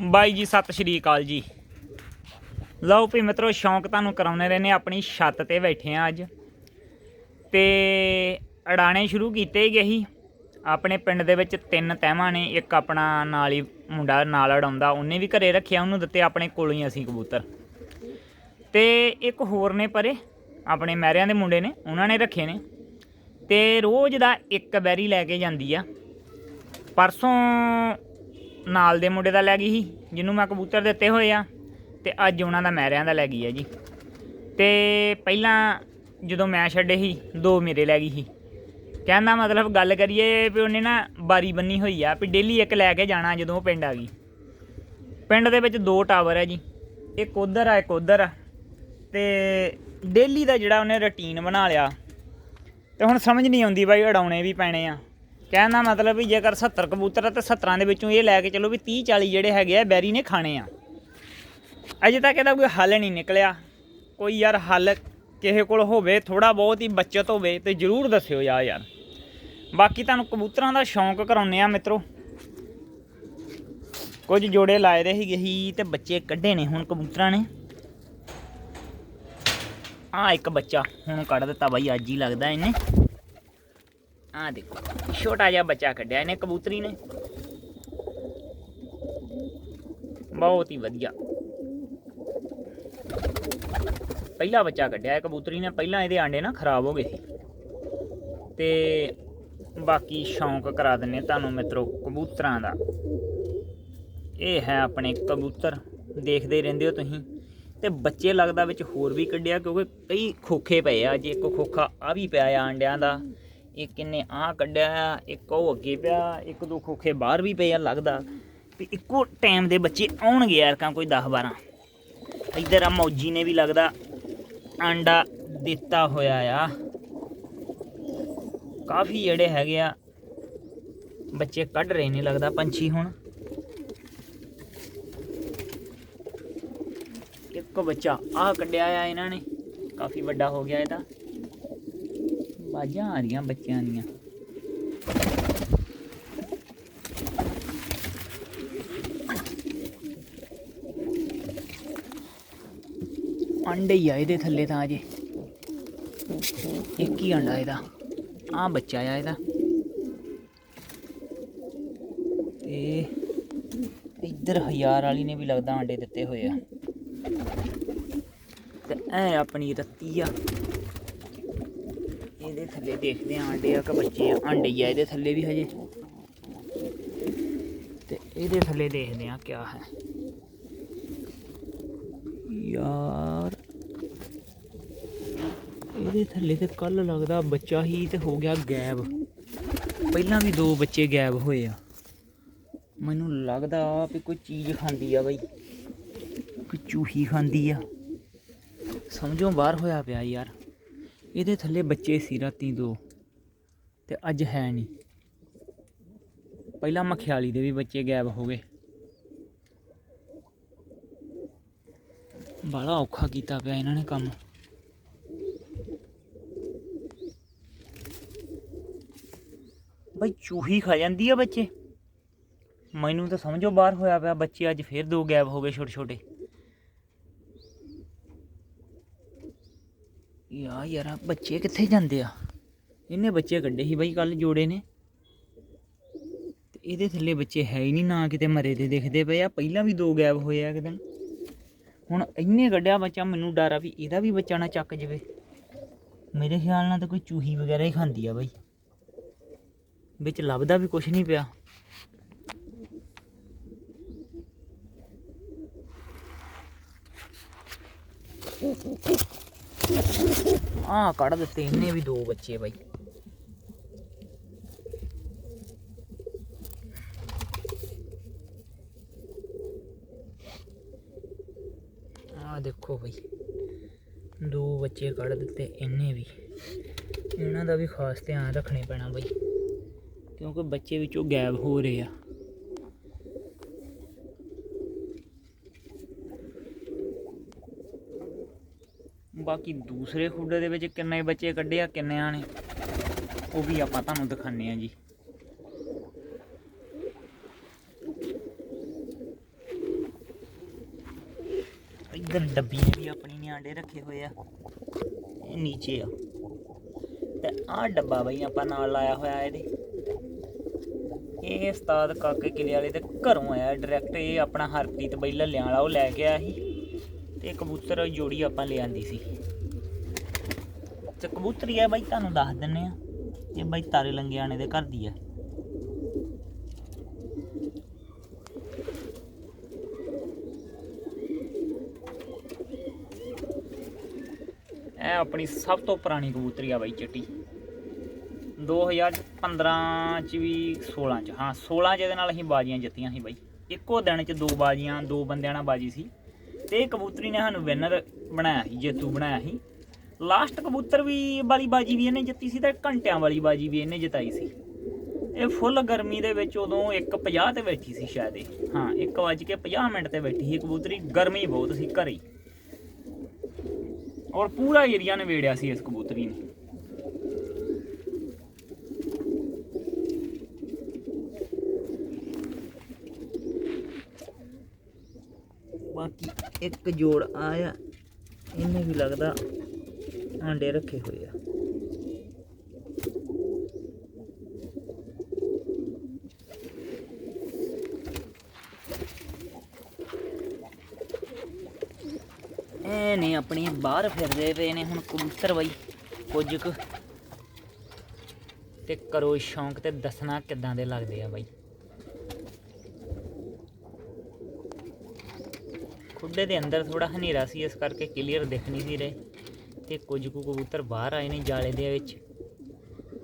ਬਾਈ ਜੀ, ਸਤਿ ਸ਼੍ਰੀ ਅਕਾਲ ਜੀ। ਲਓ ਵੀ ਮਿੱਤਰੋ, ਸ਼ੌਂਕ ਤੁਹਾਨੂੰ ਕਰਾਉਣੇ ਰਹਿੰਦੇ ਆਪਣੀ ਛੱਤ ਤੇ ਬੈਠੇ ਆ ਅੱਜ। ਤੇ ਅੜਾਣੇ ਸ਼ੁਰੂ ਕੀਤੇ ਗਏ ਸੀ। ਆਪਣੇ ਪਿੰਡ ਦੇ ਵਿੱਚ ਤਿੰਨ ਤਹਿਮਾਂ ਨੇ, ਇੱਕ ਆਪਣਾ ਨਾਲ ਹੀ ਮੁੰਡਾ ਨਾਲ ਅੜਾਉਂਦਾ, ਉਹਨੇ ਵੀ ਘਰੇ ਰੱਖਿਆ, ਉਹਨੂੰ ਦਿੱਤੇ ਆਪਣੇ ਕੋਲੋਂ ਹੀ ਅਸੀਂ ਕਬੂਤਰ। ਤੇ ਇੱਕ ਹੋਰ ਨੇ ਪਰੇ, ਆਪਣੇ ਮਹਿਰਿਆਂ ਦੇ ਮੁੰਡੇ ਨੇ, ਉਹਨਾਂ ਨੇ ਰੱਖੇ ਨੇ। ਤੇ ਰੋਜ਼ ਦਾ ਇੱਕ ਬੈਰੀ ਲੈ ਕੇ ਜਾਂਦੀ ਆ। ਪਰਸੋਂ ਨਾਲ ਦੇ ਮੁੰਡੇ ਦਾ ਲੈ ਗਈ ਸੀ, ਜਿਹਨੂੰ ਮੈਂ ਕਬੂਤਰ ਦਿੱਤੇ ਹੋਏ ਆ, ਤੇ ਅੱਜ ਉਹਨਾਂ ਦਾ ਮਹਿਰਿਆਂ ਦਾ ਲੈ ਗਈ ਆ ਜੀ। ਤੇ ਪਹਿਲਾਂ ਜਦੋਂ ਮੈਂ ਛੱਡੇ ਸੀ, ਦੋ ਮੇਰੇ ਲੈ ਗਈ ਸੀ। ਕਹਿੰਦਾ ਮਤਲਬ ਗੱਲ ਕਰੀਏ ਵੀ ਉਹਨੇ ਨਾ ਬਾਰੀ ਬੰਨੀ ਹੋਈ ਆ, ਵੀ ਡੇਲੀ ਇੱਕ ਲੈ ਕੇ ਜਾਣਾ ਜਦੋਂ ਉਹ ਪਿੰਡ ਆ ਗਈ। ਪਿੰਡ ਦੇ ਵਿੱਚ ਦੋ ਟਾਵਰ ਹੈ ਜੀ, ਇੱਕ ਉਧਰ ਆ, ਇੱਕ ਉਧਰ ਆ। ਤੇ ਡੇਲੀ ਦਾ ਜਿਹੜਾ ਉਹਨੇ ਰੁਟੀਨ ਬਣਾ ਲਿਆ, ਤੇ ਹੁਣ ਸਮਝ ਨਹੀਂ ਆਉਂਦੀ ਬਾਈ ਅੜਾਉਣੇ ਵੀ ਪੈਣੇ ਆ। ਕਹਿਣ ਦਾ ਮਤਲਬ ਵੀ ਜੇਕਰ 70 ਕਬੂਤਰ ਆ ਤੇ 70 ਦੇ ਵਿੱਚੋਂ ਇਹ ਲੈ ਕੇ ਚਲੋ ਵੀ 30 40 ਜਿਹੜੇ ਹੈਗੇ ਆ ਬੈਰੀ ਨੇ ਖਾਣੇ ਆ। ਅਜੇ ਤੱਕ ਇਹਦਾ ਕੋਈ ਹੱਲ ਨਹੀਂ ਨਿਕਲਿਆ। ਕੋਈ ਯਾਰ ਹੱਲ ਕਿਸੇ ਕੋਲ ਹੋਵੇ ਥੋੜਾ ਬਹੁਤ ਹੀ ਬਚਤ ਹੋਵੇ ਤੇ ਜਰੂਰ ਦੱਸਿਓ ਯਾਰ ਯਾਰ। ਬਾਕੀ ਤੁਹਾਨੂੰ ਕਬੂਤਰਾਂ ਦਾ ਸ਼ੌਂਕ ਕਰਾਉਨੇ ਆ ਮਿੱਤਰੋ। ਕੁਝ ਜੋੜੇ ਲਾਏ ਦੇ ਸੀਗੇ ਹੀ ਤੇ ਬੱਚੇ ਕੱਢੇ ਨੇ ਹੁਣ ਕਬੂਤਰਾਂ ਨੇ। ਆ ਇੱਕ ਬੱਚਾ ਹੁਣ ਕੱਢ ਦਿੱਤਾ ਬਾਈ, ਅੱਜ ਹੀ ਲੱਗਦਾ ਇਹਨੇ। ਆ ਦੇਖੋ, ਛੋਟਾ ਜਿਹਾ ਬੱਚਾ ਕੱਢਿਆ ਇਹਨੇ, ਕਬੂਤਰੀ ਨੇ। ਬਹੁਤ ਹੀ ਵਧੀਆ। ਪਹਿਲਾ ਬੱਚਾ ਕੱਢਿਆ ਕਬੂਤਰੀ ਨੇ, ਪਹਿਲਾਂ ਇਹਦੇ ਆਂਡੇ ਨਾ ਖਰਾਬ ਹੋ ਗਏ ਸੀ। ਤੇ ਬਾਕੀ ਸ਼ੌਂਕ ਕਰਾ ਦਿੰਨੇ ਤੁਹਾਨੂੰ ਮਿੱਤਰੋ, ਕਬੂਤਰਾਂ ਦਾ। ਇਹ ਹੈ ਆਪਣੇ ਕਬੂਤਰ, ਦੇਖਦੇ ਰਹਿੰਦੇ ਹੋ ਤੁਸੀਂ। ਤੇ ਬੱਚੇ ਲੱਗਦਾ ਵਿੱਚ ਹੋਰ ਵੀ ਕੱਢਿਆ, ਕਿਉਂਕਿ ਕਈ ਖੋਖੇ ਪਏ ਆ, ਜੇ ਇੱਕ ਖੋਖਾ ਆ ਵੀ ਪਿਆ ਆ ਆਂਡਿਆਂ ਦਾ ਇੱਕ ਕਿੰਨੇ ਆ ਕੱਢਿਆ, ਇੱਕ ਉਹ ਅੱਗੇ ਪਿਆ, ਇੱਕ ਦੋ ਖੋਖੇ ਬਾਹਰ ਵੀ ਪਏ ਆ, ਲੱਗਦਾ। ਵੀ ਇੱਕੋ ਟਾਈਮ ਦੇ ਬੱਚੇ ਆਉਣਗੇ ਯਾਰ ਕਾਂ ਕੋਈ 10 12 ਇੱਧਰ ਆ ਮੌਜੀ ਨੇ ਵੀ ਲੱਗਦਾ ਆਂਡਾ ਦਿੱਤਾ ਹੋਇਆ ਆ। ਕਾਫੀ ਜਿਹੜੇ ਹੈਗੇ ਆ, ਬੱਚੇ ਕੱਢ ਰਹੇ ਨੇ, ਲੱਗਦਾ ਪੰਛੀ ਹੁਣ। ਇੱਕ ਬੱਚਾ ਆ ਕੱਢਿਆ ਆ ਇਹਨਾਂ ਨੇ, ਕਾਫੀ ਵੱਡਾ ਹੋ ਗਿਆ ਇਹਦਾ। ਬਾਜਾਂ ਆ ਰਹੀਆਂ ਬੱਚਿਆਂ ਦੀਆਂ। ਅੰਡੇ ਹੀ ਆ ਇਹਦੇ ਥੱਲੇ ਤਾਂ ਅਜੇ। ਇੱਕ ਹੀ ਅੰਡਾ ਇਹਦਾ। ਆ ਬੱਚਾ ਆ ਇਹਦਾ। ਤੇ ਇੱਧਰ ਹਜ਼ਾਰ ਵਾਲੀ ਨੇ ਵੀ ਲੱਗਦਾ ਅੰਡੇ ਦਿੱਤੇ ਹੋਏ ਆ। ਤੇ ਐ ਆਪਣੀ ਰੱਤੀ ਆ। ਇਹਦੇ ਥੱਲੇ ਦੇਖਦੇ ਆ ਆਂਡੇ ਆ ਕਿ ਬੱਚੇ ਆ ਆਂਡੇ ਆ, ਇਹਦੇ ਥੱਲੇ ਵੀ ਹਜੇ। ਤੇ ਇਹਦੇ ਥੱਲੇ ਦੇਖਦੇ ਆ ਕਿਆ ਹੈ। ਯਾਰ, ਇਹਦੇ ਥੱਲੇ ਤੇ ਕੱਲ ਲੱਗਦਾ ਬੱਚਾ ਹੀ ਤੇ ਹੋ ਗਿਆ ਗਾਇਬ। ਪਹਿਲਾਂ ਵੀ ਦੋ ਬੱਚੇ ਗਾਇਬ ਹੋਏ ਆ। ਮੈਨੂੰ ਲੱਗਦਾ ਵੀ ਕੋਈ ਚੀਜ਼ ਖਾਂਦੀ ਆ ਬਈ। ਕੋਈ ਚੂਹੀ ਖਾਂਦੀ ਆ। ਸਮਝੋ ਬਾਹਰ ਹੋਇਆ ਪਿਆ ਯਾਰ। ਇਹਦੇ ਥੱਲੇ ਬੱਚੇ ਸੀ ਰਾਤੀ ਦੋ ਤੇ ਅੱਜ ਹੈ ਨਹੀਂ। ਪਹਿਲਾਂ ਮਖਿਆਲੀ ਦੇ ਵੀ ਬੱਚੇ ਗਾਇਬ ਹੋ ਗਏ। ਬੜਾ ਔਖਾ ਕੀਤਾ ਪਿਆ ਇਹਨਾਂ ਨੇ ਕੰਮ। ਬਈ ਚੂਹੀ ਖਾ ਜਾਂਦੀ ਆ ਬੱਚੇ। ਮੈਨੂੰ ਤਾਂ ਸਮਝੋ ਬਾਹਰ ਹੋਇਆ ਪਿਆ, ਬੱਚੇ ਅੱਜ ਫੇਰ ਦੋ ਗਾਇਬ ਹੋ ਗਏ ਛੋਟੇ ਛੋਟੇ ਯਾਰ ਬੱਚੇ ਕਿੱਥੇ ਜਾਂਦੇ ਆ? ਇਹਨੇ ਬੱਚੇ ਕੱਢੇ ਸੀ ਬਈ ਕੱਲ ਜੋੜੇ ਨੇ। ਤੇ ਇਹਦੇ ਥੱਲੇ ਬੱਚੇ ਹੈ ਹੀ ਨਹੀਂ, ਨਾ ਕਿਤੇ ਮਰੇ ਦੇ ਦਿਖਦੇ ਪਏ ਆ। ਪਹਿਲਾਂ ਵੀ ਦੋ ਗਾਇਬ ਹੋਏ ਆ ਇੱਕ ਦਿਨ। ਹੁਣ ਇੰਨੇ ਕੱਢਿਆ ਬੱਚਾ, ਮੈਨੂੰ ਡਰ ਆ ਵੀ ਇਹਦਾ ਵੀ ਬੱਚਾ ਨਾ ਚੱਕ ਜਵੇ। ਮੇਰੇ ਖਿਆਲ ਨਾਲ ਤਾਂ ਕੋਈ ਚੂਹੀ ਵਗੈਰਾ ਹੀ ਖਾਂਦੀ ਆ ਬਾਈ। ਵਿੱਚ ਲੱਭਦਾ ਵੀ ਕੁਝ ਨਹੀਂ ਪਿਆ। ਆ ਕੱਢ ਦਿੱਤੇ ਇਹਨੇ ਵੀ ਦੋ ਬੱਚੇ ਬਾਈ। ਆ ਦੇਖੋ ਬਈ, ਦੋ ਬੱਚੇ ਕੱਢ ਦਿੱਤੇ ਇਹਨੇ ਵੀ। ਇਹਨਾਂ ਦਾ ਵੀ ਖਾਸ ਧਿਆਨ ਰੱਖਣੇ ਪੈਣਾ ਬਈ, ਕਿਉਂਕਿ ਬੱਚੇ ਵਿੱਚੋਂ ਗਾਇਬ ਹੋ ਰਹੇ ਆ। ਬਾਕੀ ਦੂਸਰੇ ਖੁੱਡੇ ਦੇ ਵਿੱਚ ਕਿੰਨੇ ਬੱਚੇ ਕੱਢੇ ਆ ਕਿੰਨਿਆਂ ਨੇ ਉਹ ਵੀ ਆਪਾਂ ਤੁਹਾਨੂੰ ਦਿਖਾਣੇ ਆ ਜੀ। ਇਧਰ ਡੱਬੀਆਂ ਵੀ ਆਪਣੀ ਨੇ ਆਂਡੇ ਰੱਖੇ ਹੋਏ ਆ। ਇਹ ਨੀਚੇ ਆ। ਤੇ ਆਹ ਡੱਬਾ ਬਈ ਆਪਾਂ ਨਾਲ ਲਾਇਆ ਹੋਇਆ ਇਹਦੇ। ਇਹ ਉਸਤਾਦ ਕਾਕੇ ਕਿਲੇ ਵਾਲੇ ਦੇ ਘਰੋਂ ਆਇਆ ਡਾਇਰੈਕਟ ਇਹ ਆਪਣਾ ਹਰਪ੍ਰੀਤ ਬਈ ਲੱਲਿਆਂ ਵਾਲਾ ਉਹ ਲੈ ਕੇ ਆਇਆ ਸੀ। ਤੇ ਕਬੂਤਰ ਜੋੜੀ ਆਪਾਂ ਲੈ ਸੀ। ਤੇ ਕਬੂਤਰੀ ਆ ਬਾਈ, ਤੁਹਾਨੂੰ ਦੱਸ ਦਿੰਨੇ ਆ। ਇਹ ਬਾਈ ਤਾਰੇ ਲੰਗਿਆਣੇ ਦੇ ਘਰ ਦੀ ਆ। ਇਹ ਆਪਣੀ ਸਭ ਤੋਂ ਪੁਰਾਣੀ ਕਬੂਤਰੀ ਆ ਬਾਈ ਚਿੱਟੀ। 2015 ਚ ਵੀ 16 ਚ। ਹਾਂ 16 ਚ ਇਹਦੇ ਨਾਲ ਅਸੀਂ ਬਾਜੀਆਂ ਜਿੱਤੀਆਂ ਸੀ ਬਾਈ। ਇੱਕੋ ਦਿਨ ਚ ਦੋ ਬਾਜੀਆਂ, ਦੋ ਬੰਦਿਆਂ ਨਾਲ ਬਾਜੀ ਸੀ। ਤੇ ਇਹ ਕਬੂਤਰੀ ਨੇ ਸਾਨੂੰ ਵਿਨਰ ਬਣਾਇਆ ਸੀ, ਜੇਤੂ ਬਣਾਇਆ ਸੀ। ਲਾਸਟ ਕਬੂਤਰ ਵੀ ਵਾਲੀ ਬਾਜੀ ਵੀ ਇਹਨੇ ਜਿੱਤੀ ਸੀ ਤੇ ਘੰਟਿਆਂ ਵਾਲੀ ਬਾਜੀ ਵੀ ਇਹਨੇ ਜਿਤਾਈ ਸੀ। ਇਹ ਫੁੱਲ ਗਰਮੀ ਦੇ ਵਿੱਚ ਉਦੋਂ 1:50 ਤੇ ਬੈਠੀ ਸੀ ਸ਼ਾਇਦ ਇਹ। ਹਾਂ 1:50 ਮਿੰਟ ਤੇ ਬੈਠੀ ਸੀ ਕਬੂਤਰੀ, ਗਰਮੀ ਬਹੁਤ ਸੀ ਘਰੇ। ਹੀ। ਔਰ ਪੂਰਾ ਏਰੀਆ ਨੇ ਵੇੜਿਆ ਸੀ ਇਸ ਕਬੂਤਰੀ ਨੇ। ਬਾਕੀ ਇੱਕ ਜੋੜ ਆਇਆ, ਇਹਨੂੰ ਵੀ ਲੱਗਦਾ ਆਂਡੇ ਰੱਖੇ ਹੋਏ ਆ। ਇਹ ਨੇ ਆਪਣੇ ਬਾਹਰ ਫਿਰਦੇ ਪਏ ਨੇ ਹੁਣ ਕਬੂਤਰ ਬਾਈ, ਕੁਝ ਕੁ। ਤੇ ਕਰੋ ਸ਼ੌਂਕ ਤੇ ਦੱਸਣਾ ਕਿੱਦਾਂ ਦੇ ਲੱਗਦੇ ਆ ਬਾਈ। ਖੁੱਡੇ ਦੇ ਅੰਦਰ ਥੋੜਾ ਹਨੇਰਾ ਸੀ, ਇਸ ਕਰਕੇ ਕਲੀਅਰ ਦਿਖ ਨਹੀਂ ਸੀ ਰਹੇ। ਤੇ ਕੁਝ ਕੁ ਕਬੂਤਰ ਬਾਹਰ ਆਏ ਨੇ ਜਾਲੇ ਦੇ ਵਿੱਚ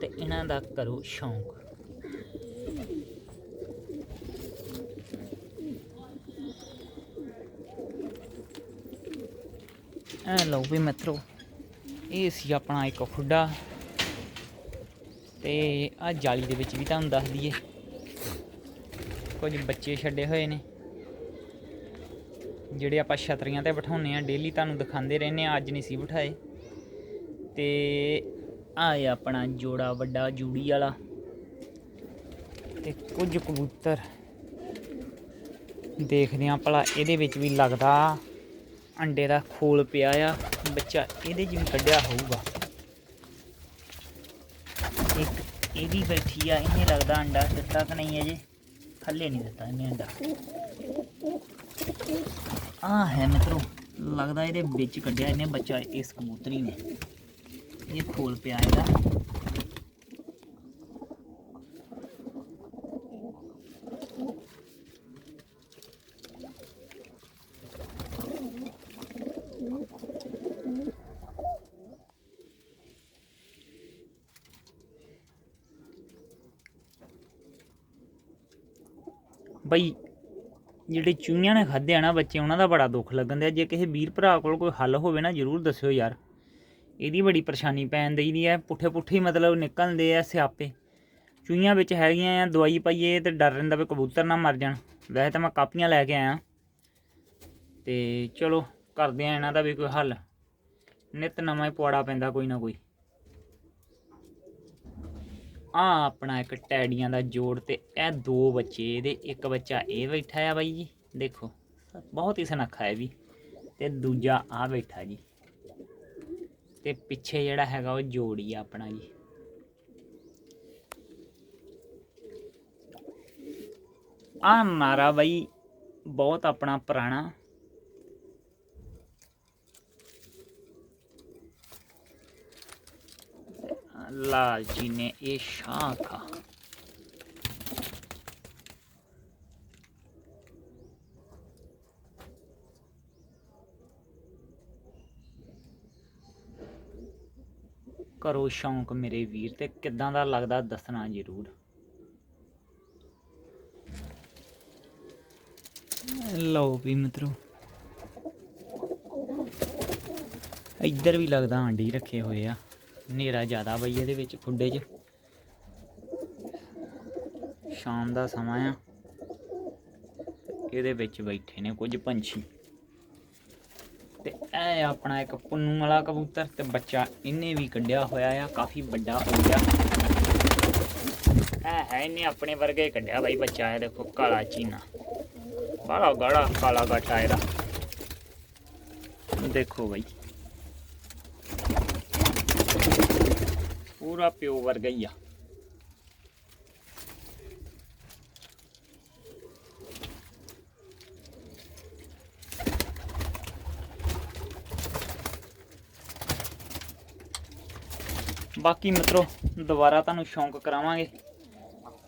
ਤੇ ਇਹਨਾਂ ਦਾ ਕਰੋ ਸ਼ੌਂਕ। ਐ ਲਓ ਵੀ ਮਿੱਤਰੋ, ਇਹ ਸੀ ਆਪਣਾ ਇੱਕ ਖੁੱਡਾ ਤੇ ਆ ਜਾਲੀ ਦੇ ਵਿੱਚ ਵੀ ਤੁਹਾਨੂੰ ਦੱਸ ਦਈਏ। ਕੁਝ ਬੱਚੇ ਛੱਡੇ ਹੋਏ ਨੇ। ਜਿਹੜੇ ਆਪਾਂ ਛਤਰੀਆਂ ਤੇ ਬਿਠਾਉਂਦੇ ਆ ਡੇਲੀ ਤੁਹਾਨੂੰ ਦਿਖਾਉਂਦੇ ਰਹਿੰਦੇ ਆ ਅੱਜ ਨਹੀਂ ਸੀ ਬਿਠਾਏ। ਤੇ ਆ ਹੈ ਆਪਣਾ ਜੋੜਾ ਵੱਡਾ ਜੂੜੀ ਵਾਲਾ ਤੇ ਕੁਝ ਕਬੂਤਰ। ਦੇਖਦੇ ਆ ਭਲਾ ਇਹਦੇ ਵਿੱਚ ਵੀ ਲੱਗਦਾ ਅੰਡੇ ਦਾ ਖੋਲ ਪਿਆ ਆ, ਬੱਚਾ ਇਹਦੇ 'ਚ ਵੀ ਕੱਢਿਆ ਹੋਊਗਾ। ਇੱਕ ਇਹ ਵੀ ਬੈਠੀ ਆ, ਇਹਨੇ ਲੱਗਦਾ ਅੰਡਾ ਦਿੱਤਾ ਕਿ ਨਹੀਂ ਅਜੇ? ਥੱਲੇ ਨਹੀਂ ਦਿੱਤਾ ਇਹਨੇ ਅੰਡਾ। ਆ ਹੈ ਮਿੱਤਰੋ, ਲੱਗਦਾ ਇਹਦੇ ਵਿੱਚ ਕੱਢਿਆ ਇਹਨੇ ਬੱਚਾ ਇਸ ਕਬੂਤਰੀ ਨੇ। ਇਹ ਖੋਲ ਪਿਆ ਇਹਦਾ। ਬਈ ਜਿਹੜੇ ਚੂਹੀਆਂ ਨੇ ਖਾਧੇ ਆ ਨਾ ਬੱਚੇ, ਉਹਨਾਂ ਦਾ ਬੜਾ ਦੁੱਖ ਲੱਗਣ ਦਿਆ। ਜੇ ਕਿਸੇ ਵੀਰ ਭਰਾ ਕੋਲ ਕੋਈ ਹੱਲ ਹੋਵੇ ਨਾ, ਜਰੂਰ ਦੱਸਿਓ ਯਾਰ। ਇਹਦੀ ਬੜੀ ਪਰੇਸ਼ਾਨੀ ਪੈਣ ਦੀ ਦੀ ਹੈ ਪੁੱਠੇ ਪੁੱਠੇ ਮਤਲਬ ਨਿਕਲਦੇ ਆ ਸਿਆਪੇ। ਚੂਹੀਆਂ ਵਿੱਚ ਹੈਗੀਆਂ ਆ, ਦਵਾਈ ਪਾਈਏ ਤੇ ਡਰ ਰਹਿੰਦਾ ਵੀ ਕਬੂਤਰ ਨਾ ਮਰ ਜਾਣ। ਵੈਸੇ ਤਾਂ ਮੈਂ ਕਾਪੀਆਂ ਲੈ ਕੇ ਆਇਆ। ਤੇ ਚਲੋ, ਕਰਦੇ ਆ ਇਹਨਾਂ ਦਾ ਵੀ ਕੋਈ ਹੱਲ। ਨਿਤ ਨਵਾਂ ਹੀ ਪੁਆੜਾ ਪੈਂਦਾ ਕੋਈ ਨਾ ਕੋਈ। ਆ ਆਪਣਾ ਇੱਕ ਟੈਡੀਆਂ ਦਾ ਜੋੜ ਤੇ ਇਹ ਦੋ ਬੱਚੇ, ਇਹਦੇ ਇੱਕ ਬੱਚਾ ਇਹ ਬੈਠਾ ਆ ਬਾਈ ਜੀ, ਦੇਖੋ। ਬਹੁਤ ਹੀ ਸਨਖਾ ਹੈ ਵੀ। ਤੇ ਦੂਜਾ ਆ ਬੈਠਾ ਜੀ। ਤੇ ਪਿੱਛੇ ਜਿਹੜਾ ਹੈਗਾ ਉਹ ਜੋੜੀ ਆ ਆਪਣਾ ਜੀ। ਆ ਨਾਰਾ ਬਾਈ ਬਹੁਤ ਆਪਣਾ ਪੁਰਾਣਾ ਲਾਲ ਜੀ ਨੇ ਇਹ ਸ਼ਾਖਾ ਕਰੋ ਸ਼ੌਂਕ ਮੇਰੇ ਵੀਰ, ਤੇ ਕਿੱਦਾਂ ਦਾ ਲੱਗਦਾ ਦੱਸਣਾ ਜ਼ਰੂਰ। ਲਓ ਵੀ ਮਿੱਤਰੋ। ਇੱਧਰ ਵੀ ਲੱਗਦਾ ਆਂਡੀ ਰੱਖੇ ਹੋਏ ਆ। ਹਨੇਰਾ ਜ਼ਿਆਦਾ ਬਈ ਇਹਦੇ ਵਿੱਚ ਖੁੱਡੇ 'ਚ। ਸ਼ਾਮ ਦਾ ਸਮਾਂ ਆ। ਇਹਦੇ ਵਿੱਚ ਬੈਠੇ ਨੇ ਕੁਝ ਪੰਛੀ। ਤੇ ਇਹ ਆਪਣਾ ਇੱਕ ਪੁੰਨੂ ਵਾਲਾ ਕਬੂਤਰ ਤੇ ਬੱਚਾ ਇਹਨੇ ਵੀ ਕੱਢਿਆ ਹੋਇਆ ਆ, ਕਾਫੀ ਵੱਡਾ ਹੋ ਗਿਆ। ਇਹ ਹੈ, ਇਹਨੇ ਆਪਣੇ ਵਰਗੇ ਕੱਢਿਆ ਬਾਈ ਬੱਚਾ, ਇਹ ਦੇਖੋ ਕਾਲਾ ਚੀਨਾ। ਬੜਾ ਗਾੜਾ ਕਾਲਾ ਗੱਠਾ ਇਹਦਾ। ਦੇਖੋ ਬਾਈ। ਪੂਰਾ ਪਿਓ ਵਰਗਾ ਹੀ ਆ ਬਾਕੀ ਮਿੱਤਰੋ ਦੁਬਾਰਾ ਤੁਹਾਨੂੰ ਸ਼ੌਂਕ ਕਰਾਵਾਂਗੇ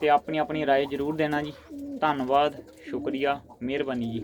ਤੇ ਆਪਣੀ ਆਪਣੀ رائے ਜ਼ਰੂਰ ਦੇਣਾ ਜੀ ਧੰਨਵਾਦ ਸ਼ੁਕਰੀਆ ਮਿਹਰਬਾਨੀ ਜੀ